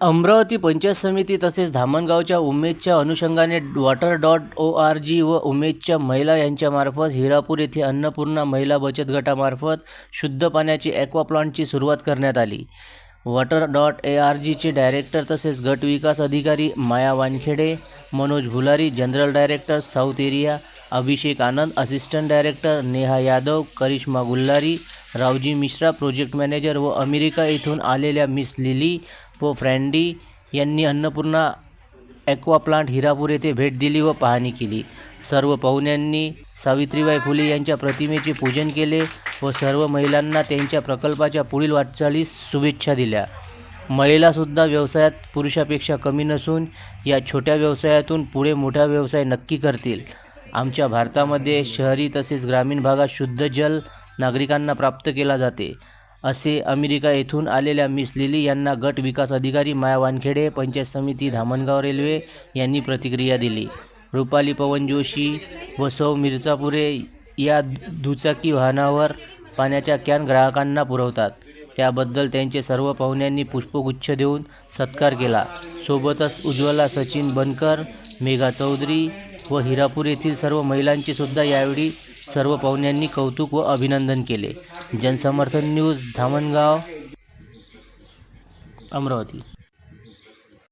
अमरावती पंचायत समिती तसेच धामणगावच्या उमेदच्या अनुषंगाने water dot O R G व उमेदच्या महिला यांच्यामार्फत हिरापूर येथे अन्नपूर्णा महिला बचत गटामार्फत शुद्ध पाण्याची ॲक्वा प्लांटची सुरुवात करण्यात आली. वॉटर डॉट ए आर जीचे डायरेक्टर तसेच गट विकास अधिकारी Maya Wankhede Manoj Bhulari general director south area Abhishek Anand assistant director Neha Yadav Karishma Gullari Raoji Mishra project manager व अमेरिका येथून आलेल्या मिस लिली व फ्रँडी यांनी अन्नपूर्णा ॲक्वा प्लांट हिरापूर येथे भेट दिली व पाहणी केली. सर्व पाहुण्यांनी सावित्रीबाई फुले यांच्या प्रतिमेचे पूजन केले व सर्व महिलांना त्यांच्या प्रकल्पाच्या पुढील वाटचालीस शुभेच्छा दिल्या. महिलासुद्धा व्यवसायात पुरुषापेक्षा कमी नसून या छोट्या व्यवसायातून पुढे मोठा व्यवसाय नक्की करतील. आमच्या भारतामध्ये शहरी तसेच ग्रामीण भागात शुद्ध जल नागरिकांना प्राप्त केला जाते. असे अमेरिका येथून आलेल्या मिस लिली यांना गट विकास अधिकारी माया वानखेडे पंचायत समिती धामणगाव रेल्वे यांनी प्रतिक्रिया दिली. रुपाली पवन जोशी व सौ मिर्चापुरे या दुचाकी वाहनावर पाण्याच्या कॅन ग्राहकांना पुरवतात. त्याबद्दल त्यांचे सर्व पाहुण्यांनी पुष्पगुच्छ देऊन सत्कार केला. सोबतच उज्ज्वला सचिन बनकर मेघा चौधरी व हिरापूर येथील सर्व महिलांचे सुद्धा यावेळी सर्व पाहुण्यांनी कौतुक व अभिनंदन केले. जनसमर्थन न्यूज धामणगाव अमरावती.